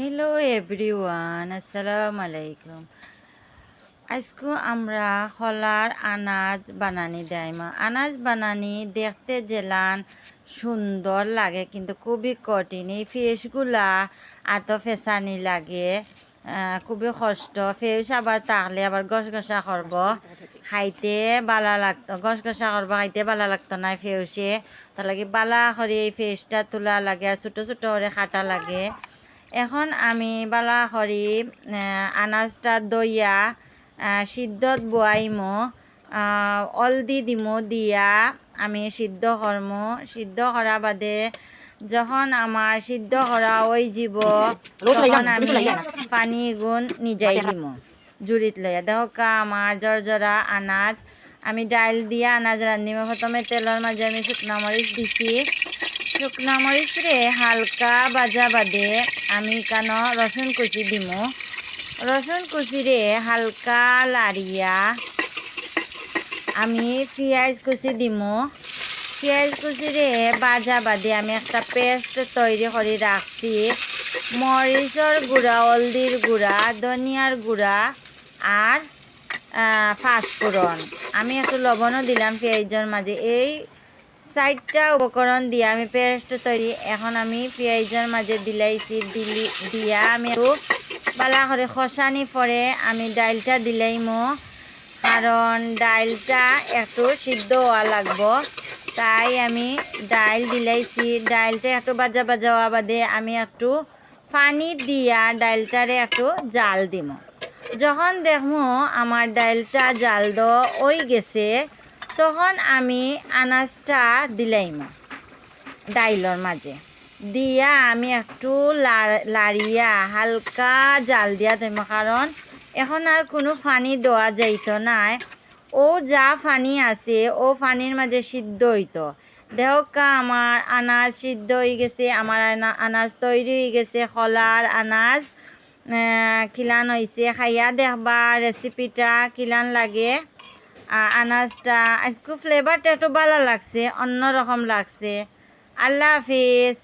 Hello everyone আসসালামু আলাইকুম আজকে আমরা খলার আনাজ বানানি দেয়মা আনাজ বানানি দেখতে জেলান সুন্দর লাগে, কিন্তু খুবই কঠিন। এই ফেসগুলা এত ফেসানি লাগে খুবই কষ্ট। ফেস আবার তাহলে আবার গস গসা করব। খাইতে বালা লাগতো গস গসা করব, খাইতে বালা লাগতো না ফেউসে তার লাগে বালা করে এই ফেসটা তোলা লাগে, আর ছোটো ছোটো করে খাটা লাগে। এখন আমি বালা আহ, আনাজটা দইয়া সিদ্ধত বোয়াইমো অলদি দিমো দিয়া আমি সিদ্ধ করমো সিদ্ধ করা বাদে যখন আমার সিদ্ধ করা ওই জীব তখন আমি পানি গুণ নিজাই দিমো জুড়িত লইয়া। দেখা আমার জর্জরা আনাজ। আমি ডাইল দিয়া আনাজ রান্ধিমো প্রথমে তেলের মাঝে আমি শুকনো মরিচ দিছি। শুকনো মরিচ রে হালকা বাজা বাদে আমি কেন রসুন কুচি দিমু। রসুন কুচি রে হালকা লাড়িয়া আমি পেঁয়াজ কুচি দিমু। পেঁয়াজ কুচি রে বাজা বাদে আমি একটা পেস্ট তৈরি করে রাখছি মরিচর গুঁড়া হলদির গুঁড়া ধনিয়ার গুঁড়া আর পাঁচফোড়ন আমি একটু লবণও দিলাম পেঁয়াজের মাঝে এই চারটা উপকরণ দিয়ে আমি পেস্ট তৈরি এখন আমি পেঁয়াজের মাঝে দিলাইছি দিলি দিয়া আমি একটু বালা করে খসানি পরে আমি ডাইলটা দিলাইমো কারণ ডাইলটা একটু সিদ্ধ হওয়া লাগবো। তাই আমি ডাইল দিলাইছি ডাইলটা একটু বাজা বাজা হওয়া বাদে আমি একটু পানি দিয়া ডাইলটারে একটু জাল দিমো। যখন দেখমো আমার ডাইলটা জাল দ ওই গেছে তখন আমি আনাজটা দিলাইম ডাইলর মাঝে। দিয়া আমি একটু লাড়িয়া হালকা জাল দিয়া দিম, কারণ এখন আর কোনো পানি দেওয়া যাইতো নাই। ও যা পানি আছে, ও পানির মাঝে সিদ্ধ হইতো। দেহকা আমার আনাজ সিদ্ধ হয়ে গেছে, আমার আনা- আনাজ তৈরি হয়ে গেছে, খলার আনাজ খিলান হয়েছে খাইয়া দেখবা রেসিপিটা কিলান লাগে। আনাজটা আজকে ফ্লেভারটা একটু ভালো লাগছে অন্যরকম লাগছে। আল্লাহ হাফিজ।